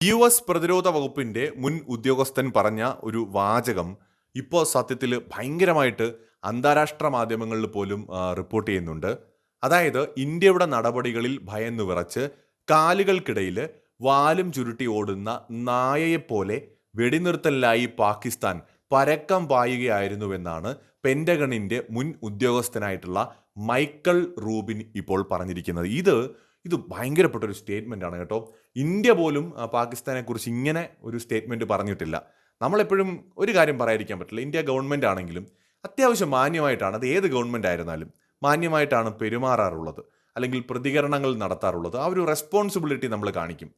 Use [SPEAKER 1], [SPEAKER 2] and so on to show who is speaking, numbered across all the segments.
[SPEAKER 1] U S പ്രതിരോധ വകുപ്പിന്റെ മുൻ ഉദ്യോഗസ്ഥൻ പറഞ്ഞ ഒരു വാചകം ഇപ്പോൾ സത്യത്തിൽ ഭയങ്കരമായിട്ട് അന്താരാഷ്ട്ര മാധ്യമങ്ങളിൽ പോലും റിപ്പോർട്ട് ചെയ്യുന്നുണ്ട്. അതായത് ഇന്ത്യയുടെ നടപടികളിൽ ഭയന്ന് വിറച്ച് കാലുകൾക്കിടയിൽ വാലും ചുരുട്ടി ഓടുന്ന നായയെപ്പോലെ വെടിനിർത്തലിലായി പാകിസ്ഥാൻ പരക്കം പായുകയായിരുന്നുവെന്നാണ് പെൻഡഗണിന്റെ മുൻ ഉദ്യോഗസ്ഥനായിട്ടുള്ള മൈക്കൽ റൂബിൻ ഇപ്പോൾ പറഞ്ഞിരിക്കുന്നത്. ഇത് ഇത് ഭയങ്കരപ്പെട്ട ഒരു സ്റ്റേറ്റ്മെന്റ് ആണ് കേട്ടോ. ഇന്ത്യ പോലും പാകിസ്ഥാനെക്കുറിച്ച് ഇങ്ങനെ ഒരു സ്റ്റേറ്റ്മെന്റ് പറഞ്ഞിട്ടില്ല. നമ്മളെപ്പോഴും ഒരു കാര്യം പറയാതിരിക്കാൻ പറ്റില്ല. ഇന്ത്യ ഗവൺമെന്റ് ആണെങ്കിലും അത്യാവശ്യം മാന്യമായിട്ടാണ് അത് ഏത് ഗവൺമെന്റ് ആയിരുന്നാലും മാന്യമായിട്ടാണ് പെരുമാറാറുള്ളത്. അല്ലെങ്കിൽ പ്രതികരണങ്ങൾ നടത്താറുള്ളത്. ആ ഒരു റെസ്പോൺസിബിലിറ്റി നമ്മൾ കാണിക്കും.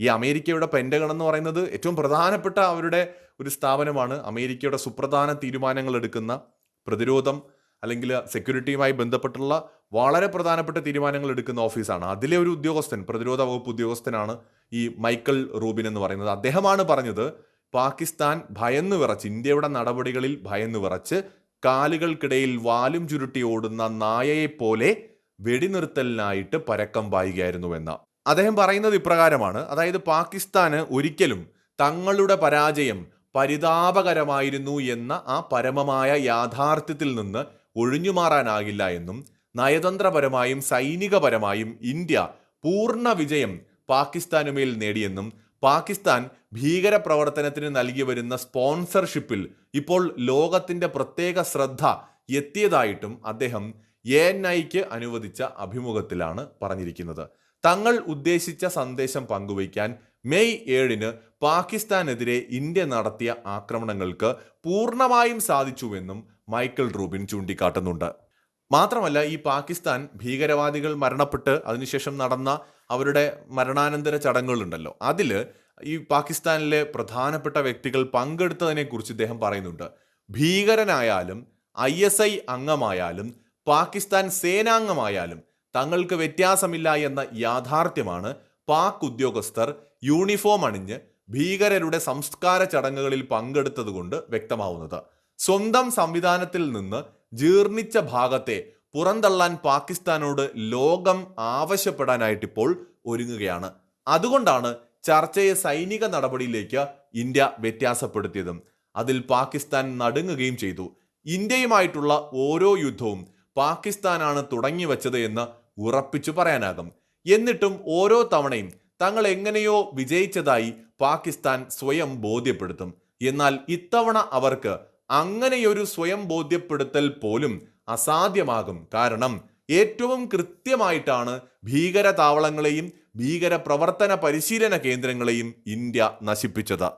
[SPEAKER 1] ഈ അമേരിക്കയുടെ പെൻഡകൺ എന്ന് പറയുന്നത് ഏറ്റവും പ്രധാനപ്പെട്ട അവരുടെ ഒരു സ്ഥാപനമാണ്. അമേരിക്കയുടെ സുപ്രധാന തീരുമാനങ്ങൾ എടുക്കുന്ന പ്രതിരോധം അല്ലെങ്കിൽ സെക്യൂരിറ്റിയുമായി ബന്ധപ്പെട്ടുള്ള വളരെ പ്രധാനപ്പെട്ട തീരുമാനങ്ങൾ എടുക്കുന്ന ഓഫീസാണ്. അതിലെ ഒരു ഉദ്യോഗസ്ഥൻ പ്രതിരോധ വകുപ്പ് ഉദ്യോഗസ്ഥനാണ് ഈ മൈക്കൽ റൂബിൻ എന്ന് പറയുന്നത്. അദ്ദേഹമാണ് പറഞ്ഞത് പാകിസ്ഥാൻ ഭയന്ന് വിറച്ച് ഇന്ത്യയുടെ നടപടികളിൽ ഭയന്ന് വിറച്ച് കാലുകൾക്കിടയിൽ വാലും ചുരുട്ടി ഓടുന്ന നായയെപ്പോലെ വെടിനിർത്തലിനായിട്ട് പരക്കം പായുകയായിരുന്നുവെന്ന അദ്ദേഹം പറയുന്നത് ഇപ്രകാരമാണ്. അതായത് പാകിസ്ഥാന് ഒരിക്കലും തങ്ങളുടെ പരാജയം പരിതാപകരമായിരുന്നു എന്ന ആ പരമമായ യാഥാർത്ഥ്യത്തിൽ നിന്ന് ഒഴിഞ്ഞുമാറാനാകില്ല എന്നും നയതന്ത്രപരമായും സൈനികപരമായും ഇന്ത്യ പൂർണ വിജയം പാകിസ്ഥാനുമേൽ നേടിയെന്നും പാകിസ്ഥാൻ ഭീകരപ്രവർത്തനത്തിന് നൽകി വരുന്ന സ്പോൺസർഷിപ്പിൽ ഇപ്പോൾ ലോകത്തിന്റെ പ്രത്യേക ശ്രദ്ധ എത്തിയതായിട്ടും അദ്ദേഹം എ എൻ ഐക്ക് അനുവദിച്ച അഭിമുഖത്തിലാണ് പറഞ്ഞിരിക്കുന്നത്. തങ്ങൾ ഉദ്ദേശിച്ച സന്ദേശം പങ്കുവയ്ക്കാൻ മെയ് ഏഴിന് പാകിസ്ഥാനെതിരെ ഇന്ത്യ നടത്തിയ ആക്രമണങ്ങൾക്ക് പൂർണമായും സാധിച്ചുവെന്നും മൈക്കിൾ റൂബിൻ ചൂണ്ടിക്കാട്ടുന്നുണ്ട്. മാത്രമല്ല ഈ പാകിസ്ഥാൻ ഭീകരവാദികൾ മരണപ്പെട്ട് അതിനുശേഷം നടന്ന അവരുടെ മരണാനന്തര ചടങ്ങുകളുണ്ടല്ലോ. അതിൽ ഈ പാകിസ്ഥാനിലെ പ്രധാനപ്പെട്ട വ്യക്തികൾ പങ്കെടുത്തതിനെ കുറിച്ച് ഇദ്ദേഹം പറയുന്നുണ്ട്. ഭീകരനായാലും ഐ എസ് ഐ അംഗമായാലും പാകിസ്ഥാൻ സേനാംഗമായാലും തങ്ങൾക്ക് വ്യത്യാസമില്ല എന്ന യാഥാർത്ഥ്യമാണ് പാക് ഉദ്യോഗസ്ഥർ യൂണിഫോം അണിഞ്ഞ് ഭീകരരുടെ സംസ്കാര ചടങ്ങുകളിൽ പങ്കെടുത്തതുകൊണ്ട് വ്യക്തമാവുന്നത്. സ്വന്തം സംവിധാനത്തിൽ നിന്ന് ജീർണിച്ച ഭാഗത്തെ പുറന്തള്ളാൻ പാകിസ്ഥാനോട് ലോകം ആവശ്യപ്പെടാനായിട്ടിപ്പോൾ ഒരുങ്ങുകയാണ്. അതുകൊണ്ടാണ് ചർച്ചയെ സൈനിക നടപടിയിലേക്ക് ഇന്ത്യ വ്യത്യാസപ്പെടുത്തിയതും. അതിൽ പാകിസ്ഥാൻ നടുങ്ങുകയും ചെയ്തു. ഇന്ത്യയുമായിട്ടുള്ള ഓരോ യുദ്ധവും പാകിസ്ഥാനാണ് തുടങ്ങി വച്ചത് എന്ന് ഉറപ്പിച്ചു പറയാനാകും. എന്നിട്ടും ഓരോ തവണയും തങ്ങൾ എങ്ങനെയോ വിജയിച്ചതായി പാകിസ്ഥാൻ സ്വയം ബോധ്യപ്പെടുത്തും. എന്നാൽ ഇത്തവണ അവർക്ക് അങ്ങനെയൊരു സ്വയം ബോധ്യപ്പെടുത്തൽ പോലും അസാധ്യമാകും. കാരണം ഏറ്റവും കൃത്യമായിട്ടാണ് ഭീകര താവളങ്ങളെയും ഭീകര പ്രവർത്തന പരിശീലന കേന്ദ്രങ്ങളെയും ഇന്ത്യ നശിപ്പിച്ചത്.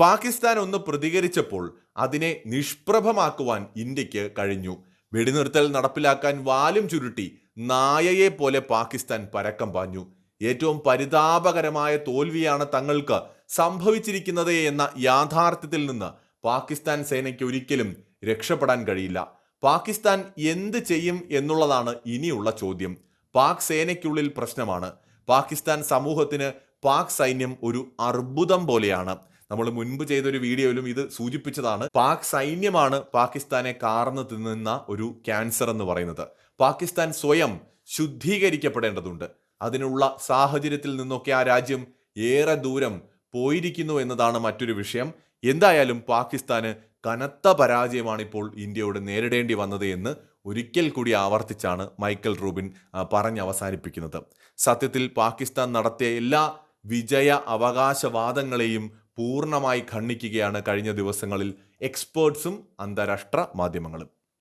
[SPEAKER 1] പാകിസ്ഥാൻ ഒന്ന് പ്രതികരിച്ചപ്പോൾ അതിനെ നിഷ്പ്രഭമാക്കുവാൻ ഇന്ത്യയ്ക്ക് കഴിഞ്ഞു. വെടിനിർത്തൽ നടപ്പിലാക്കാൻ വാലും ചുരുട്ടി നായയെ പോലെ പാകിസ്ഥാൻ പരക്കം പാഞ്ഞു. ഏറ്റവും പരിതാപകരമായ തോൽവിയാണ് തങ്ങൾക്ക് സംഭവിച്ചിരിക്കുന്നത് എന്ന യാഥാർത്ഥ്യത്തിൽ നിന്ന് പാകിസ്ഥാൻ സേനയ്ക്ക് ഒരിക്കലും രക്ഷപ്പെടാൻ കഴിയില്ല. പാകിസ്ഥാൻ എന്ത് ചെയ്യും എന്നുള്ളതാണ് ഇനിയുള്ള ചോദ്യം. പാക് സേനയ്ക്കുള്ളിൽ പ്രശ്നമാണ്. പാകിസ്ഥാൻ സമൂഹത്തിന് പാക് സൈന്യം ഒരു അർബുദം പോലെയാണ്. നമ്മൾ മുൻപ് ചെയ്തൊരു വീഡിയോയിലും ഇത് സൂചിപ്പിച്ചതാണ്. പാക് സൈന്യമാണ് പാകിസ്ഥാനെ കാർന്നു തിന്നുന്ന ഒരു ക്യാൻസർ എന്ന് പറയുന്നത്. പാകിസ്ഥാൻ സ്വയം ശുദ്ധീകരിക്കപ്പെടേണ്ടതുണ്ട്. അതിനുള്ള സാഹചര്യത്തിൽ നിന്നൊക്കെ ആ രാജ്യം ഏറെ ദൂരം പോയിരിക്കുന്നു എന്നതാണ് മറ്റൊരു വിഷയം. എന്തായാലും പാകിസ്ഥാന് കനത്ത പരാജയമാണ് ഇപ്പോൾ ഇന്ത്യയോട് നേരിടേണ്ടി വന്നത് എന്ന് ഒരിക്കൽ കൂടി ആവർത്തിച്ചാണ് മൈക്കൽ റൂബിൻ ആ, പറഞ്ഞ് അവസാനിപ്പിക്കുന്നത്. സത്യത്തിൽ പാകിസ്ഥാൻ നടത്തിയ എല്ലാ വിജയ അവകാശവാദങ്ങളെയും പൂർണമായി ഖണ്ഡിക്കുകയാണ് കഴിഞ്ഞ ദിവസങ്ങളിൽ എക്സ്പേർട്സും അന്താരാഷ്ട്ര മാധ്യമങ്ങളും.